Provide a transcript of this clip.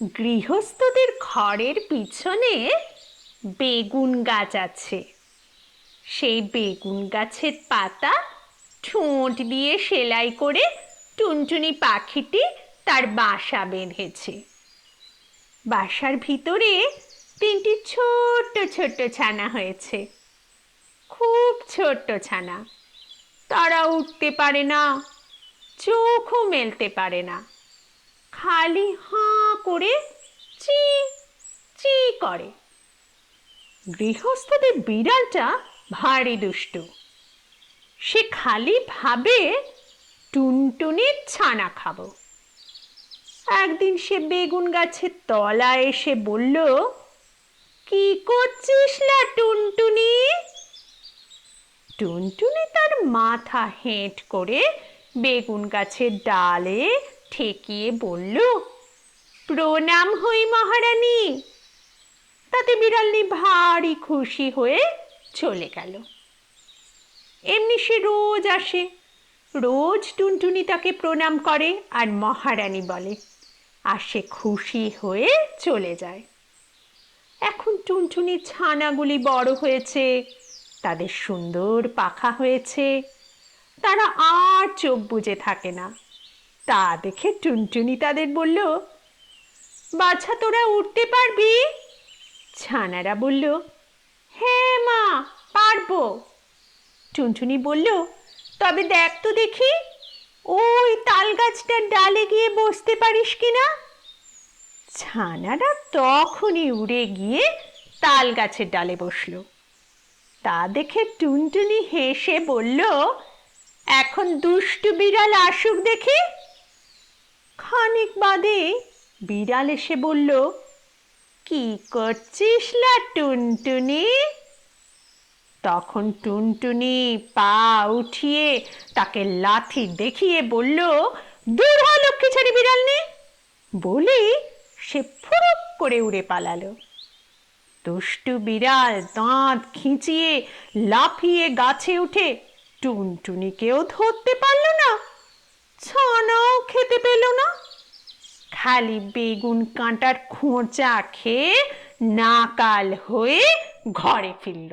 গৃহস্থদের ঘরের পিছনে বেগুন গাছ আছে। সেই বেগুন গাছের পাতা ঠোঁট দিয়ে সেলাই করে টুনটুনি পাখিটি তার বাসা বেঁধেছে। বাসার ভিতরে তিনটি ছোট্ট ছোট্ট ছানা হয়েছে। খুব ছোট্ট ছানা। তারা উঠতে পারে না, চোখও মেলতে পারে না। খালি হাঁ করে চি চি করে। গৃহস্থদের বিড়ালটা ভারী দুষ্টু। সে খালি ভাবে টুনটুনির ছানা খাব। একদিন সে বেগুন গাছের তলায় এসে বলল, কি করছিস না টুনটুনি? টুনটুনি তার মাথা হেঁট করে বেগুন গাছের ডালে ঠেকিয়ে বলল, প্রণাম হই মহারানী। তাতে বিড়ালনি ভারী খুশি হয়ে চলে গেল। এমনি সে রোজ আসে, রোজ টুনটুনি তাকে প্রণাম করে আর মহারানী বলে, আর সে খুশি হয়ে চলে যায়। এখন টুনটুনির ছানাগুলি বড় হয়েছে, তাদের সুন্দর পাখা হয়েছে, তারা আর চোখ বুজে থাকে না। তা দেখে টুনটুনি তাদের বলল, বাছা, তোরা উঠতে পারবি? ছানারা বলল হ্যাঁ মা, পারব। টুনটুনি বলল, তবে দেখ তো দেখি, ওই তাল গাছটার ডালে গিয়ে বসতে পারিস কিনা? ছানারা তখনই উড়ে গিয়ে তাল গাছের ডালে বসল। তা দেখে টুনটুনি হেসে বলল, এখন দুষ্টু বিড়াল আসুক দেখি। খানিক বাদে বিড়াল এসে বলল, কি করছিস লা টুনটুনি? তখন টুনটুনি পা উঠিয়ে তাকে লাথি দেখিয়ে বলল, দূর হ লক্ষ্মী ছাড়ি বিড়াল নে বলে সে ফুরুক করে উড়ে পালালো। দুষ্টু বিড়াল দাঁত খিঁচিয়ে লাফিয়ে গাছে উঠে টুনটুনিকেও ধরতে পারল না, ছানাও খেতে পেল না। খালি বেগুন কাঁটার খোঁচা খেয়ে নাকাল হয়ে ঘরে ফিরল।